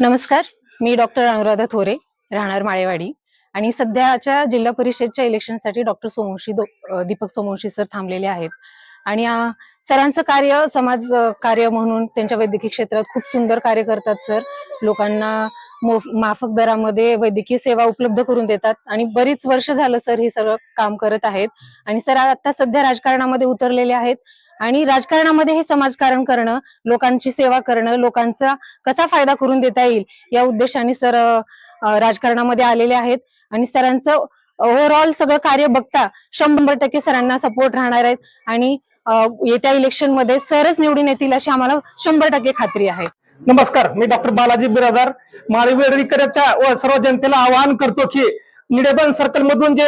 नमस्कार मी डॉक्टर अनुराधा थोरे राहणार माळेवाडी. आणि सध्याच्या जिल्हा परिषदच्या इलेक्शनसाठी डॉक्टर सोमवंशी दीपक सोमवंशी सर थांबलेले आहेत. आणि सरांचं कार्य समाज कार्य म्हणून त्यांच्या वैद्यकीय क्षेत्रात खूप सुंदर कार्य करतात सर. लोकांना मोफ- माफक दरामध्ये वैद्यकीय सेवा उपलब्ध करून देतात. आणि बरीच वर्ष झालं सर हे सगळं काम करत आहेत. आणि सर आता सध्या राजकारणामध्ये उतरलेले आहेत. आणि राजकारणामध्ये हे समाजकारण करणं लोकांची सेवा करणं लोकांचा कसा फायदा करून देता येईल या उद्देशाने सर राजकारणामध्ये आलेले आहेत. आणि सरांचं ओव्हरऑल सगळं कार्य बघता शंभर टक्के सरांना सपोर्ट राहणार आहेत. आणि येत्या इलेक्शनमध्ये सरच निवडून येतील अशी आम्हाला शंभर टक्के खात्री आहे. नमस्कार मी डॉक्टर बालाजी बिरादार. माळवेडकरांच्या व सर्व जनतेला आवाहन करतो की निडेबन सर्कल मधून जे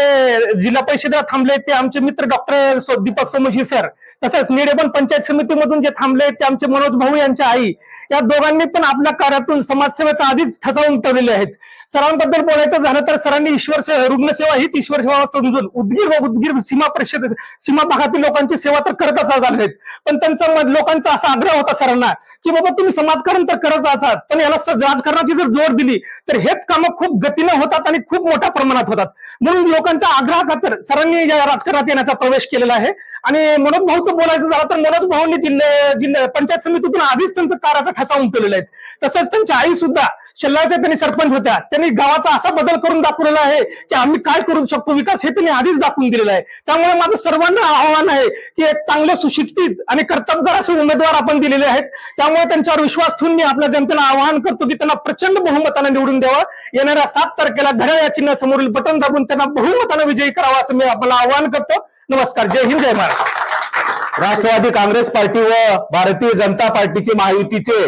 जिल्हा परिषदेला थांबले ते आमचे मित्र डॉक्टर दीपक सोमशी सर तसंच निडेबन पंचायत समितीमधून जे थांबले ते आमचे मनोज भाऊ यांच्या आई. या दोघांनी पण आपल्या कार्यातून समाजसेवेचा आधीच ठसा उमटवलेले आहेत. सरांबद्दल बोलायचं झालं तर सरांनी ईश्वर से- रुग्णसेवा हीच ईश्वर सेवा समजून उदगीर व उदगीर सीमा परिषद सीमा भागातील लोकांची सेवा तर करतच आलेत पण त्यांचा लोकांचा असा आग्रह होता सरांना की बाबा तुम्ही समाजकारण तर करत आहात पण याला राजकारणाची जर जोड दिली तर हेच कामं खूप गतीनं होतात आणि खूप मोठ्या प्रमाणात होतात. म्हणून लोकांच्या आग्रहा खातर सरांनी या राजकारणात येण्याचा प्रवेश केलेला आहे. आणि मनोज भाऊचं बोलायचं झालं तर मनोज भाऊंनी जिल्हे जिल्हा पंचायत समितीतून आधीच त्यांचं काराचा ठसा उमटवलेला आहे. तसंच त्यांची आई सुद्धा शल्लाच्या त्यांनी सरपंच होत्या. त्यांनी गावाचा असा बदल करून दाखवलेला आहे की आम्ही काय करू शकतो? विकास हे त्यांनी आधीच दाखवून दिलेला आहे. त्यामुळे माझं सर्वांना आव्हान आहे की एक चांगले सुशिक्षित आणि कर्तबगार असे उमेदवार आपण दिलेले आहेत. त्यामुळे त्यांच्यावर विश्वास ठेवून मी आपल्या जनतेला आवाहन करतो की त्यांना प्रचंड बहुमताने निवडून द्यावं. येणाऱ्या सात तारखेला घड्याळ या चिन्ह समोरील बटन दाबून त्यांना बहुमताने विजयी करावा असं मी आपल्याला आवाहन करतो. नमस्कार. जय हिंद जय महाराष्ट्र. राष्ट्रवादी काँग्रेस पार्टी व भारतीय जनता पार्टीचे महायुतीचे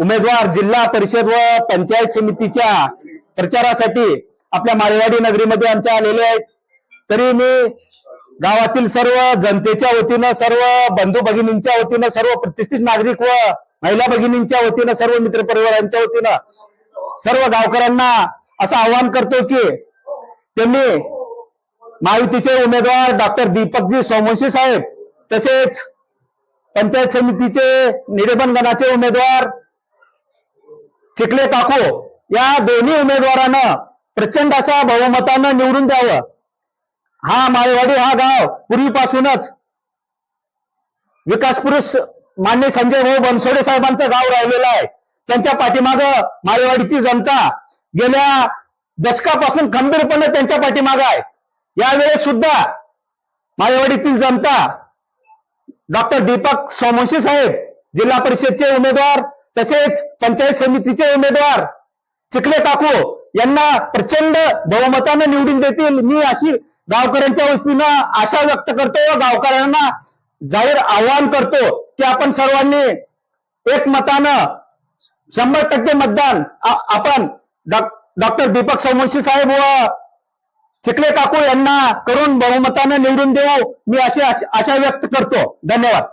उमेदवार जिल्हा परिषद व पंचायत समितीच्या प्रचारासाठी आपल्या माळेवाडी नगरीमध्ये आमच्या आलेले आहेत. तरी मी गावातील सर्व जनतेच्या वतीनं सर्व बंधू भगिनींच्या वतीनं सर्व प्रतिष्ठित नागरिक व महिला भगिनींच्या वतीनं सर्व मित्रपरिवारांच्या वतीनं सर्व गावकऱ्यांना असं आवाहन करतो की त्यांनी महायुतीचे उमेदवार डॉक्टर दीपकजी सोमवंशी साहेब तसेच पंचायत समितीचे निडेबन गणाचे उमेदवार चिखले काको या दोन्ही उमेदवारांना प्रचंड असा बहुमतानं निवडून द्यावं. हा माळेवाडी हा गाव पूर्वीपासूनच विकास पुरुष मान्य संजय भाऊ बनसोडे साहेबांचं गाव राहिलेलं आहे. त्यांच्या पाठीमाग माळेवाडीची जनता गेल्या दशकापासून खंबीरपणे त्यांच्या पाठीमाग आहे. यावेळेस सुद्धा माळेवाडीतील जनता डॉक्टर दीपक सोमवंशी साहेब जिल्हा परिषदचे उमेदवार तसेच पंचायत समितीचे उमेदवार चिखले काकू यांना प्रचंड बहुमतानं निवडून देतील. मी अशी गावकऱ्यांच्या वतीनं आशा व्यक्त करतो व गावकऱ्यांना जाहीर आवाहन करतो की आपण सर्वांनी एक मतानं शंभर टक्के मतदान आपण डॉक्टर दीपक सोमवंशी साहेब व चिखले काकू यांना करून बहुमतानं निवडून देऊ. मी अशी आशा व्यक्त करतो. धन्यवाद.